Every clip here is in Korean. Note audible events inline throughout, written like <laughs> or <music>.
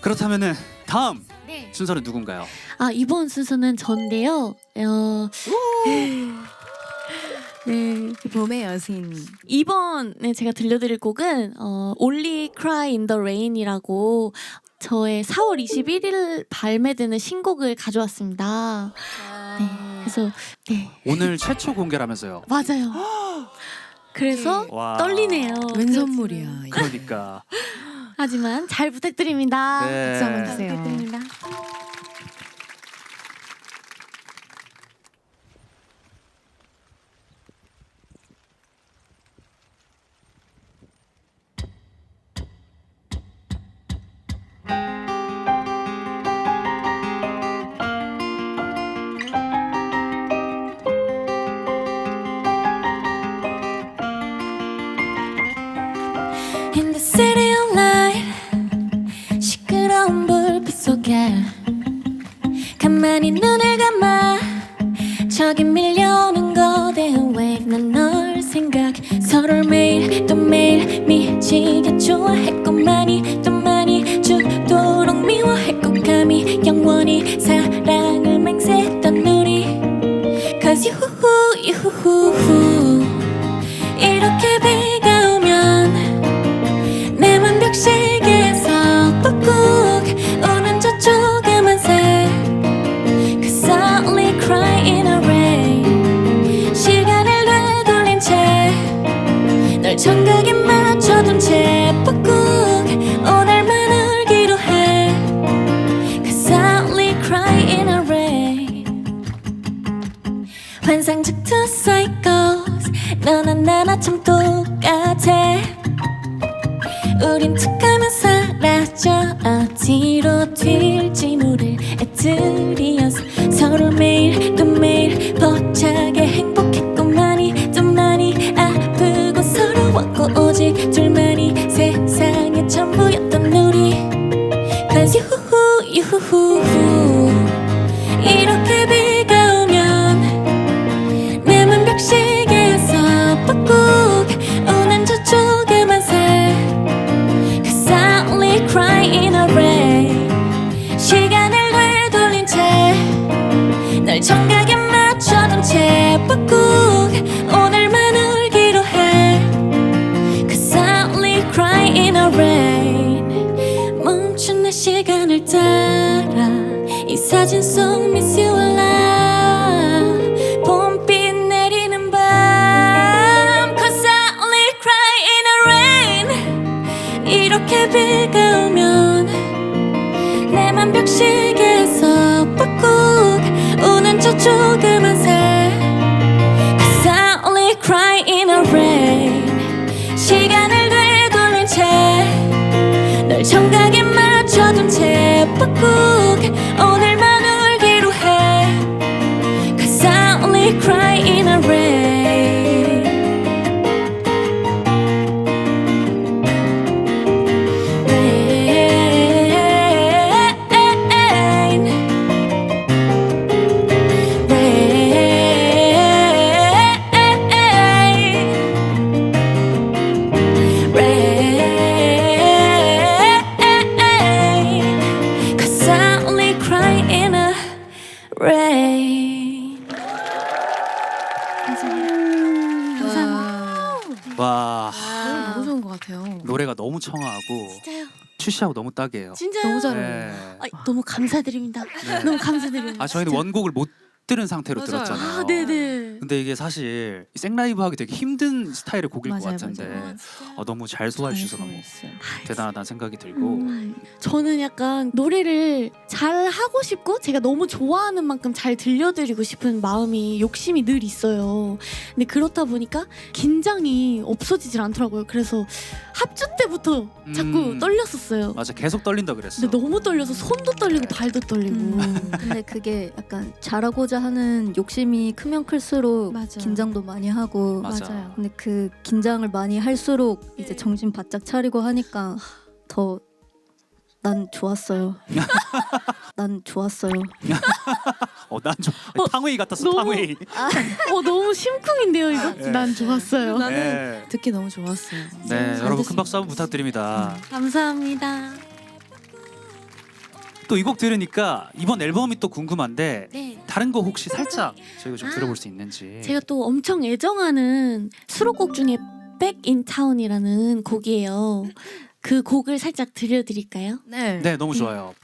그렇다면은 다음 네. 순서는 누군가요? 아 이번 순서는 전데요. 어, 네 봄의 여신. 이번에 제가 들려드릴 곡은 어, Only Cry in the Rain이라고 저의 4월 21일 발매되는 신곡을 가져왔습니다. 네, 그래서 네 오늘 최초 공개라면서요. 맞아요. <gasps> 그래서 와. 떨리네요. 웬 선물이야. 그러니까. 하지만 잘 부탁드립니다. 네. 박수 한번 잘 주세요. 부탁드립니다. 가만히 눈을 감아 저기 밀려오는 거대한 wave 난널 생각 서로를 매일 또 매일 미치게 좋아했고 많이 또 많이 죽도록 미워했고 감히 영원히 사 참 똑같아. 우린 툭하면 사라져. 어디로 튈지 모를 애들이어서 서로 매일 또 매일 벅차게 채널 청각에 맞춰둔 채 꾹꾹 오늘만 울기로 해. Cause I only cry in a rain. 멈춘 내 시간을 따라 이 사진 속 Miss You Alive 봄빛 내리는 밤. Cause I only cry in a rain. 이렇게 비가 오면 내 완벽시계에서 꾹꾹 우는 저 조그만 새 Cause I only cry in a rain 시간을 되돌린 채널 청각에 감사합니다. 와 아, 너무 좋은 것 같아요. 노래가 너무 청아하고 진짜요? 취시하고 너무 딱이에요. 진짜요? 너무 잘해요. 네. 아, 너무 감사드립니다. 네. 너무 감사드립니다. 아 저희는 진짜. 원곡을 못 들은 상태로 맞아요. 들었잖아요. 아, 네네. 근데 이게 사실 생라이브 하기 되게 힘든 스타일의 곡일 것 맞아요, 같은데 맞아요. 어, 너무 잘 소화해 주셔서 너무 잘했어요. 대단하다는 생각이 들고 음, 저는 약간 노래를 잘 하고 싶고 제가 너무 좋아하는 만큼 잘 들려드리고 싶은 마음이 욕심이 늘 있어요. 근데 그렇다 보니까 긴장이 없어지질 않더라고요. 그래서 합주 때부터 자꾸 음. 떨렸었어요. 맞아 계속 떨린다 그랬어. 근데 너무 떨려서 손도 떨리고 발도 떨리고. 음. 근데 그게 약간 잘하고자 하는 욕심이 크면 클수록 맞아요. 긴장도 많이 하고 맞아. 맞아요. 근데 그 긴장을 많이 할수록 이제 정신 바짝 차리고 하니까 더 난 좋았어요. <laughs> 난 좋았어요. 어난 좀 어, 탕웨이 같았어 너무- 탕웨이. 어 너무 심쿵인데요 이거? 네. 난 좋았어요. 나는 네. 듣기 너무 좋았어요. 네잘 여러분 큰 박수 한번. 부탁드립니다. 감사합니다. 또 이 곡 들으니까 이번 앨범이 또 궁금한데 네. 다른 거 혹시 살짝 저희가 좀 아, 들어볼 수 있는지. 제가 또 엄청 애정하는 수록곡 중에 Back in Town이라는 곡이에요. 그 곡을 살짝 들려드릴까요? 네. 네, 너무 좋아요.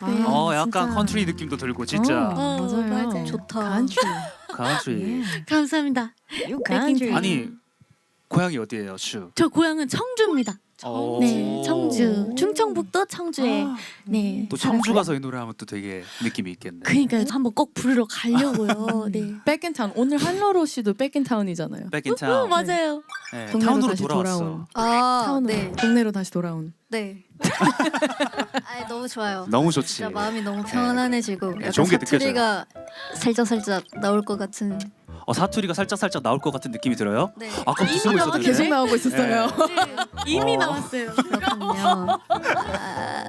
아, 어, 약간 진짜. 컨트리 느낌도 들고 진짜 어, 어, 맞아요. 맞아요. 좋다. 간트리. 컨트리. 감사합니다. 요 간트리. 아니 고향이 어디예요, 슈? 저 고향은 청주입니다. 오. 네, 청주. 충청북도 청주에. 네. 또 청주 가서 이 노래 하면 또 되게 느낌이 있겠네. 그러니까요. 한번 꼭 부르러 가려고요. <laughs> 네. 백인타운 오늘 한러로 씨도 백인타운이잖아요. 백인타운. 어, 맞아요. 네, 동네로 타운으로 다시 돌아왔어. 돌아온. 아, 타운으로 네, 동네로 다시 돌아온. 네. <laughs> 아, 너무 좋아요. 너무 좋지. 진짜 마음이 너무 평안해지고 네, 약간 좋은 게 사투리가 살짝 살짝 나올 것 같은. 어, 사투리가 살짝 살짝 나올 것 같은 느낌이 들어요. 네. 아까부터 쓰고 있었는데. 계속 나오고 있었어요. 네. 이미 어. 나왔어요. 그렇군요. 아,